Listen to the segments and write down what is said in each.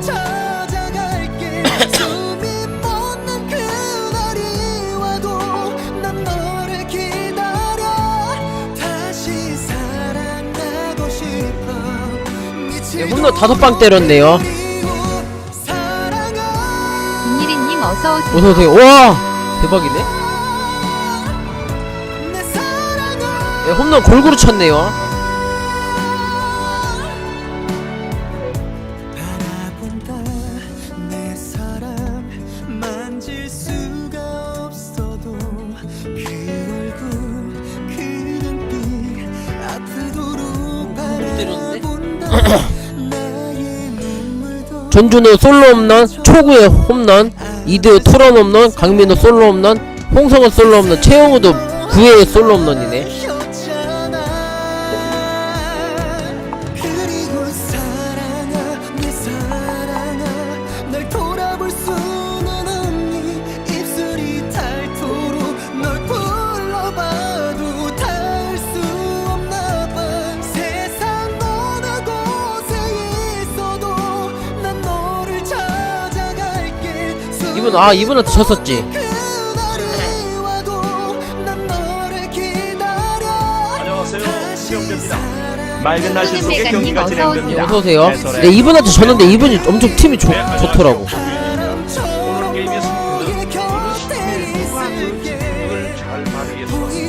싶어 예, 홈런 다섯 방 때렸네요. 김일희님 어서 오세요. 어서 오세요. 와! 대박이네. 예, 홈런 골고루 쳤네요. 전준우 솔로 홈런, 초구의 홈런, 이드 투런 홈런, 강민호 솔로 홈런, 홍성은 솔로 홈런, 최영우도 9회의 솔로 홈런이네. 이분, 아, 이분한테 안녕하세요. 수영대입니다. 맑은 날씨 속에 경기가 어서 진행됩니다. 어서오세요. 네, 이분한테 졌는데 이분이 엄청 팀이 좋, 좋더라고. 오늘 게임의 승부는 잘 발휘해서 영원히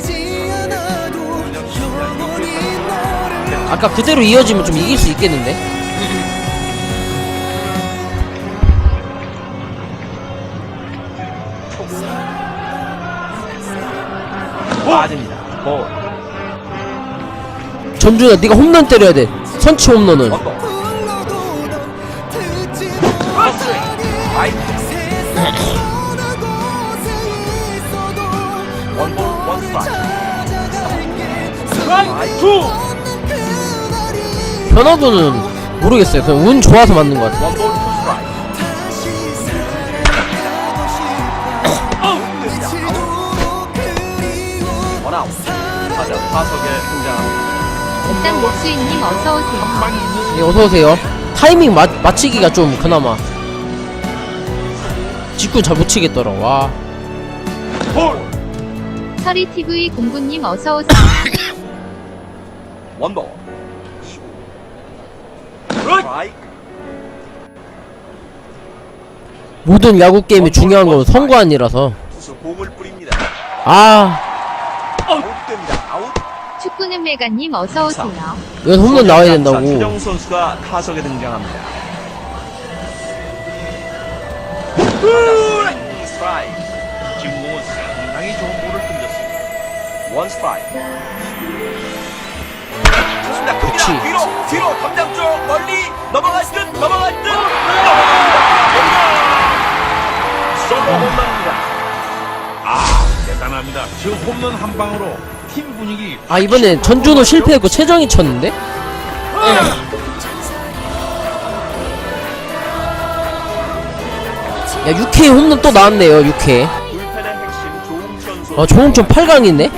너를 아까 그대로 이어지면 좀 이길 수 있겠는데? 빠집니다. 볼. 전준아, 네가 홈런 때려야 돼. 선취 원 스트라이크 투. 그날이 변화도는 모르겠어요. 그냥 운 좋아서 맞는 것 같아. 타석에 등장합니다. 일단 목수인님 어서 오세요. 예, 어서 오세요. 타이밍 맞, 맞히기가 좀 그나마. 직구 잘 못 치겠더라, 와. 볼. 서리 TV 공부님 어서 오세요. 원볼. 스트라이크. 모든 야구 게임이 중요한 건 선관이라서. 투수 공을 뿌립니다. 아. 축구는 메가님 어서 오세요. 여기서 홈런 나와야 된다고. 주정 선수가 타석에 등장합니다. 스트라이크. 김공은 상당히 좋은 볼을 던졌습니다. 원 스트라이크. 좋습니다. 그렇지. 큽니다. 뒤로 뒤로 담장 쪽 멀리 넘어갈 듯 넘어갈 듯. 솔로 홈런입니다. 아 대단합니다. 저 홈런 한 방으로 팀 분위기 아, 이번엔 전준호 실패했고 최정이 쳤는데? 야, 6K 홈런 또 나왔네요, 6K. 불펜의 핵심 조웅천 선수. 아, 조홍천 8강이네?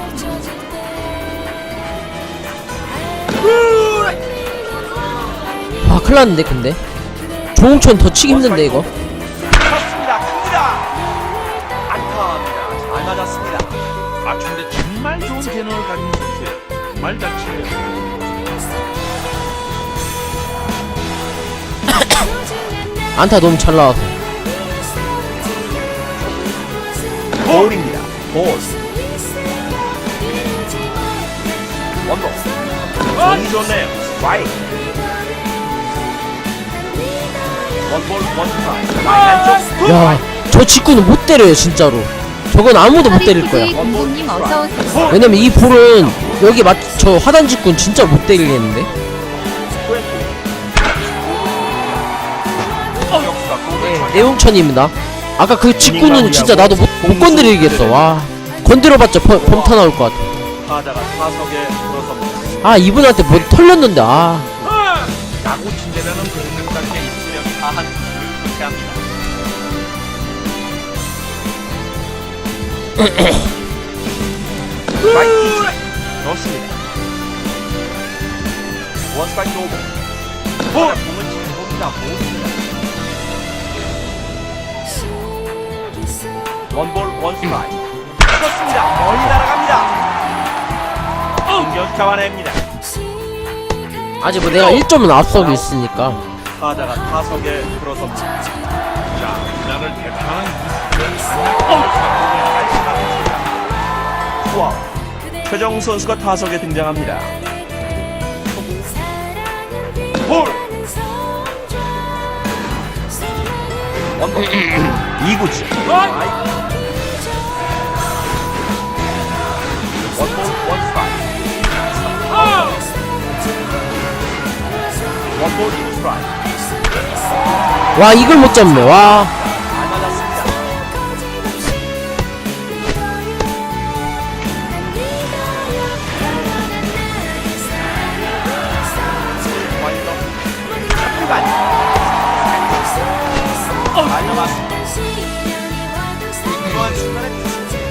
아, 큰일 났는데, 근데. 조홍천 더 치기 힘든데, 이거. 아 근데 정말 좋은 재능을 가진 선수예요. 정말 잘 치네요. 안타 너무 잘 나와서. 볼입니다. 볼. 원볼. 공이 좋네요. 스트라이크. 원볼 원스트라이크. 라인 안쪽. 야, 저 직구는 못 때려요, 진짜로. 저건 아무도 못 때릴 거야. 어서 오세요. 왜냐면 이 볼은 여기 맞, 저 하단 직구는 진짜 못 때리겠는데? 공을 내용천입니다. 아까 그 직구는 진짜 나도 못, 못 건드리겠어. 와. 건드려봤자 범, 범타 나올 것 같아. 아, 이분한테 뭐 털렸는데, 아. 야구 친대라는 별명답게 있으면 다한 팀을 교체합니다. 좋습니다. 원 스파이크 오버. 볼! 공을 치는 니다 원볼 원 스파이크. 넣었습니다. 멀리 날아갑니다. 공격 잡아냅니다. 아직 뭐 내가 1점은 앞서고 있으니까. 타자가 타석에 들어섭니다. 자, 나를 대단한 투아웃 최정 선수가 타석에 등장합니다. 볼! 원볼 2구째 원볼 원스트라이크 원볼 투스트라이크 와 이걸 못 잡네. 와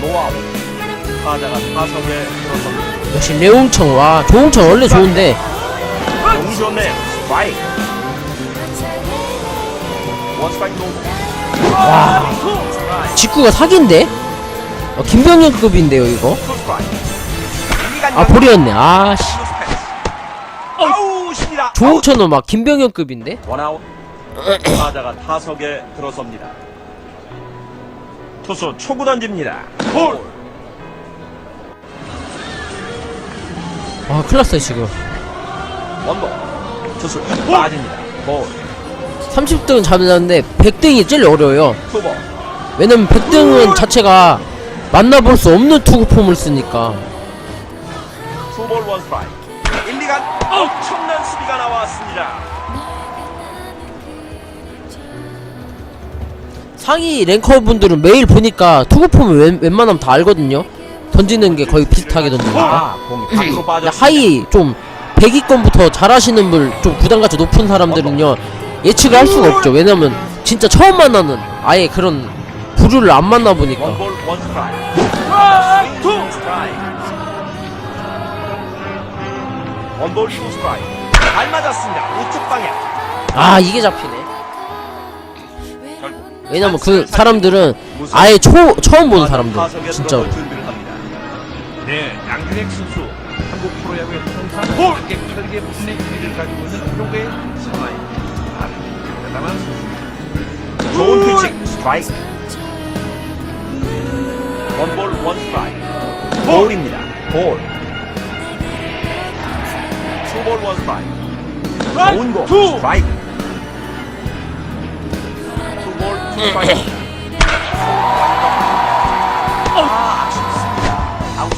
노아웃 타자가 타석에 들어섭니다 역시 레옹청 와 조홍청 원래 좋은데. 너무 원스트라이크 노 와 직구가 사기인데? 어, 김병현급인데요 이거? 아 볼이었네. 아씨. 아웃입니다. 조홍천은 막 김병현급인데? 원아웃. 타자가 타석에 들어섭니다 투수 초구 던집니다. 볼! 아 큰일 났어요 지금. 원볼. 투수 빠집니다. 볼. 30등은 잡았는데 100등이 제일 어려워요. 투볼. 왜냐면 100등은 자체가 만나볼 수 없는 투구 폼을 쓰니까. 투볼 원 스트라이크. 1, 2간 엄청난 수비가 나왔습니다 상위 랭커분들은 매일 보니까 투구 폼을 웬, 웬만하면 다 알거든요. 던지는 게 거의 비슷하게 던지니까. 아 근데 하이 좀 100위권부터 잘하시는 분 좀 부담가치 높은 사람들은요 예측을 할 수가 없죠. 왜냐면 진짜 처음 만나는 아예 그런 부류를 안 만나보니까. 원볼 원스트라이크. 스윙 스트라이크 원볼 투 스트라이크. 잘 맞았습니다. 우측 방향. 아 이게 잡히네 왜냐면 그 사람들은 아예 초, 처음 보는 사람들 진짜로. 네, 양준혁 선수 한국 프로야구의 통산 홀게 털게 분의 1위를 가지고 있는 프로의 사나이 아주 대단한 선수. 좋은 피칭 스트라이크. 원볼 원스트라이크 볼입니다. 볼 투볼 원스트라이크 좋은 공 스트라이크 아 아쉽습니다 아웃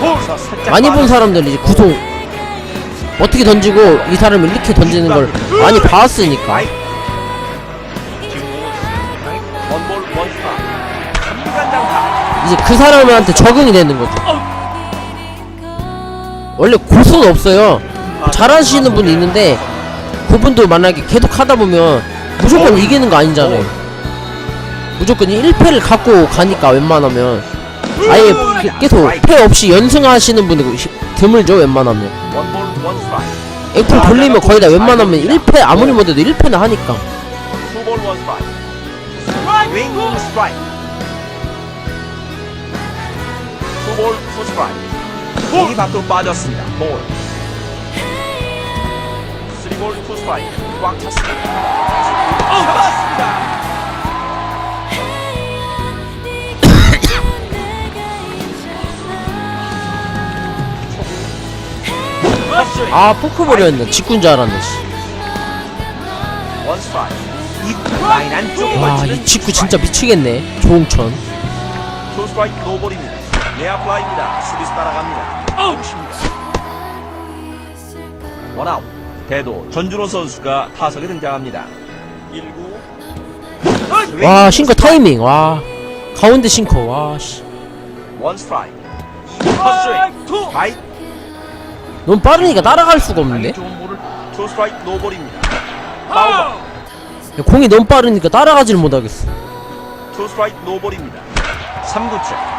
볼에서 살짝 많이 본. 사람들이 이제 구속 어떻게 던지고 이 사람을 이렇게 던지는 걸 많이 봤으니까 라이트. 원볼 원스타 삼간 장타 이제 그 사람한테 적응이 되는 거죠 원래 고수는 없어요. 잘하시는 분이 있는데 그분도 만약에 계속 하다 보면 무조건 이기는 거 아니잖아요. 무조건 1패를 갖고 가니까 웬만하면. 아예 그- 계속 패 없이 연승하시는 분이 시- 드물죠 웬만하면. 액풀 돌리면 거의 다 웬만하면 1패 아무리 못해도 1패는 하니까. 투볼 투 스트라이크 공이 밖으로 빠졌습니다 볼 쓰리볼 투 스트라이크 꽉 찼습니다 잡았습니다 헛스윙. 아 포크볼이었네 직구인 줄 알았네 씨. 원 스트라이크 이 라인 안쪽에 와, 걸치는 이 직구. 진짜 미치겠네. 조홍천. 투 스트라이크 노볼입니다 내야 플라이입니다. 수비수 따라갑니다. 아웃입니다. 원아웃. 대도 전준호 선수가 타석에 등장합니다. 1구. 와, 싱커 타이밍. 와. 가운데 싱커. 와, 씨. 원 스트라이크. 투. 스트라이크. 너무 빠르니까 따라갈 수가 없는데? 투 스트라이크 노볼입니다. 파울 공이 너무 빠르니까 따라가질 못하겠어. 투 스트라이크 노볼입니다. 3구째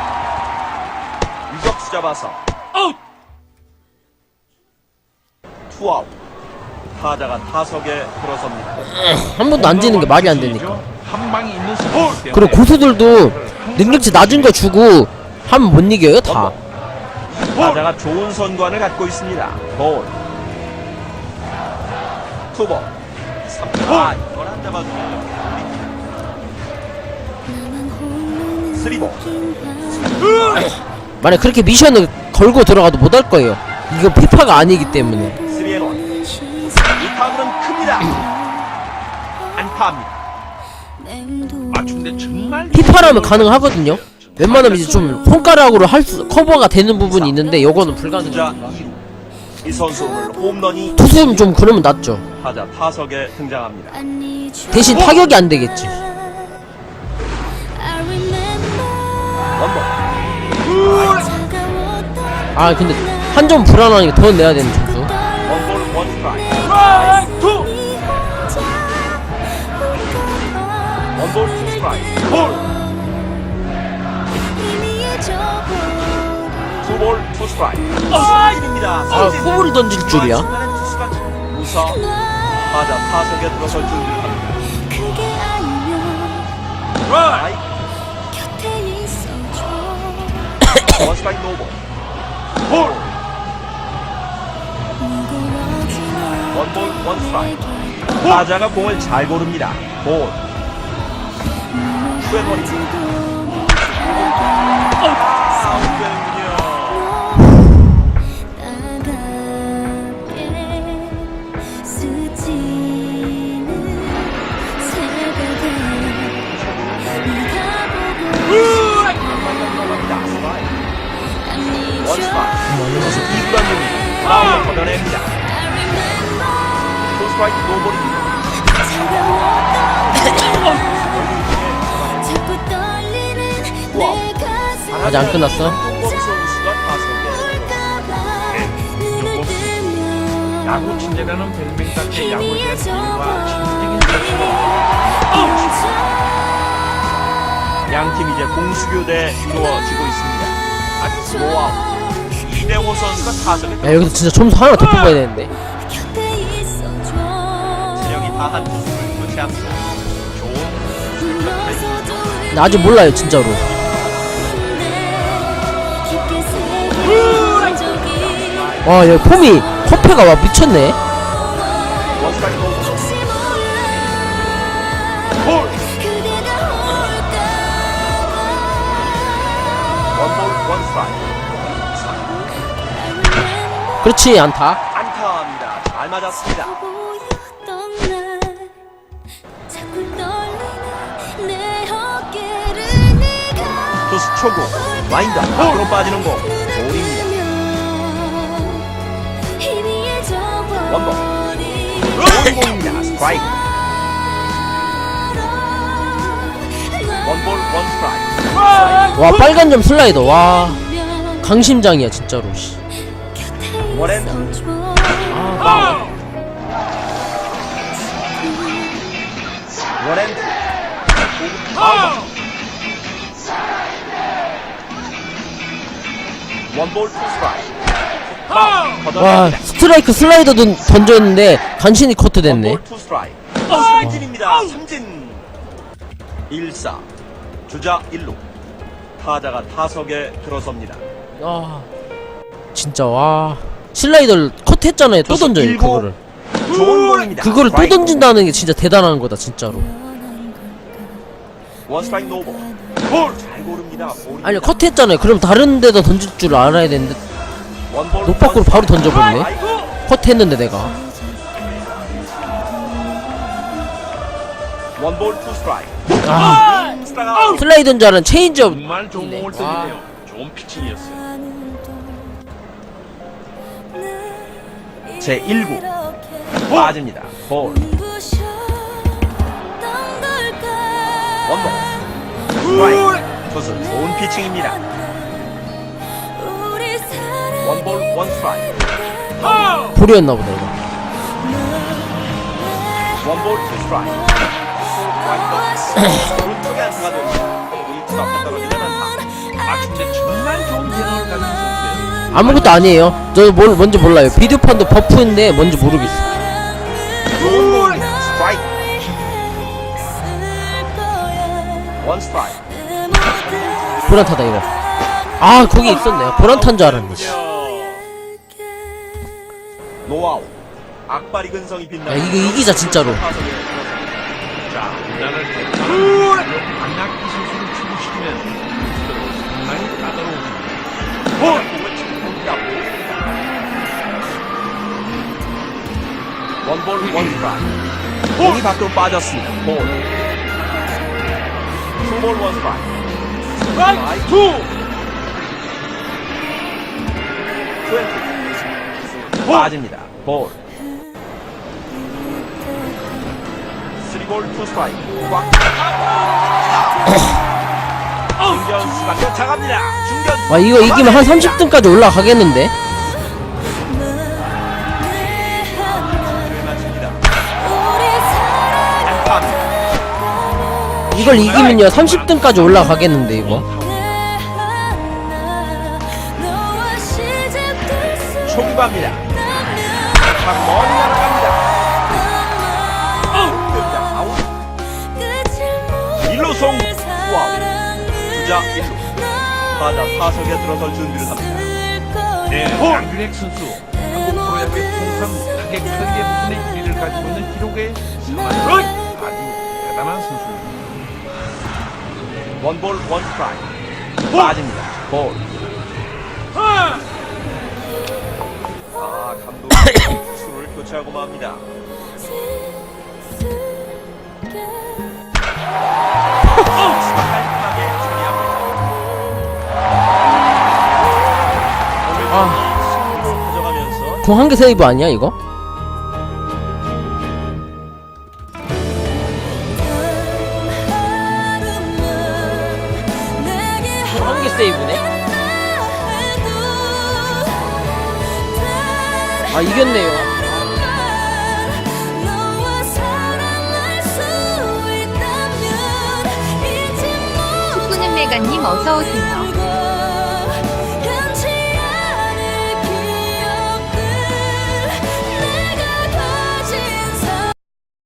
유격수 잡아서 투아웃 타자가 타석에 들어섭니다. 한 번도 안 지는 게 말이 안 되니까. 한 방이 있는 때문에 그리고 고수들도 능력치 낮은 거 주고 하면 못 이겨요 다. 타자가 좋은 선관을 갖고 있습니다. 볼. 투볼. 3번. 아, 이걸 안 잡아주네요. 쓰리볼. 만약 그렇게 미션을 걸고 들어가도 못할 거예요. 이거 피파가 아니기 때문에. 이 타구는 큽니다. 안타입니다. 맞춘데 정말 피파라면 가능하거든요. 웬만하면 이제 좀 손가락으로 할 수, 커버가 되는 부분이 있는데 요거는 불가능. 주자 2루. 이 선수 오늘 홈런이 투수는 좀 그러면 낫죠. 타자 타석에 등장합니다. 대신 타격이 안 되겠지. 아 근데 한 점 불안하니까 더 내야 되는 점수. 스트라이크. 아 후불이 던질 줄이야. 우사 타자 타석에 들어설 준비합니다. 스트라이크. 원 스트라이크 노볼. 볼. 원볼 원 스트라이크. 타자가 공을 잘 고릅니다. 볼. 투앤원이 아웃 이크. 그래서 2구 단중이 라운드 걷어냅니다. 투 스트라이크 노볼입니다. 아직 안 끝났어. 타석에 야구 친절하는 별명답게 야구에 대한 이해와 진정인 자신을 양팀 이제 공수교대 이루어지고 있습니다. 아주 노아웃. 이대호 선수가 타석에 야 여기서 진짜 점수 하나 더 뽑아야 되는데. 다한 모습을 교체합니다. 좋은 근데 아직 몰라요 진짜로. 와, 야 폼이 커페가 와 미쳤네. 원스트 그렇지 않다. 안타입니다. 잘 맞았습니다. 투수 초구 와인더 앞으로 빠지는 공 볼입니다. 원볼. 좋은 공입니다. 스트라이크. 원볼 원 스트라이크. 와 빨간 점 슬라이더. 와 강심장이야 진짜로. 씨. 원앤 원앤 원볼 투 스트라이크. 와. 스트라이크 슬라이더도 던졌는데 간신히 커트 됐네. 원볼 투 스트라이크. 삼진입니다. 삼진. 1사 주자 1루 타자가 타석에 들어섭니다. 아 진짜 와 슬라이더를 컷했잖아요. 또 던져요 일곱. 그거를. 좋은 공입니다. 그거를 또 스트라이크. 던진다는 게 진짜 대단한 거다 진짜로. 원 스트라이크 노볼. 볼. 잘 고릅니다. 볼입니다. 아니 컷했잖아요. 그럼 다른 데다 던질 줄 알아야 되는데 원볼 높박으로 바로 던져버리네. 아이고. 컷했는데 내가. 원볼 투 스트라이크. 아 스트라이크 아웃. 슬라이더인 줄 알은 체인지업. 정말 좋은 공을 던지네요. 좋은 피칭이었어요. 제 1구 빠집니다. 볼. 원볼. 스트라이크. 투수 좋은 피칭입니다. 원볼 원 스트라이크. 볼이었나 보다 이거. 원볼 투 스트라이크. 오른쪽에 안타가 됩니다. 1투가 앞에 떨어지는 안타. 맞춘데 정말 좋은 기능을 가진 선수예요. 아무것도 아니에요. 저도 뭘 뭔지 몰라요. 비디오판도 버프인데 뭔지 모르겠어 보란타다 이거. 아 거기 있었네요. 보란탄 줄 알았네. 야 이거 이기자 진짜로. 원볼 원스트라이크. 공이 밖으로 빠졌습니다. 볼. 투볼 원 스트라이크. 스트라이크 투! 트웬티. 빠집니다. 볼. 쓰리볼 투 스트라이크. 꽉. 중견수가 쫓아갑니다. 중견수. 와 이거 이기면 한 30등까지 올라가겠는데 이걸 이기면요 30등까지 올라가겠는데 이거. 아웃. 일루송 우아웃. 주자 1루. 타자 타석에 들어설 준비를 합니다. 네, 양준혁 선수 한국 프로야구의 통산 타격 크게 분의 1위를 가지고 있는 기록에 서만이 아주 대단한 선수입니다. 원볼 원스트라이크. 빠집니다. 볼. 아 감독이 수를 교체하고 맙니다. 깔끔하게 처리합니다. 아. 승리를 가져가면서 공한 개 세이브 아니야 이거? 아 이겼네요 축구는 메가님 어서오세요.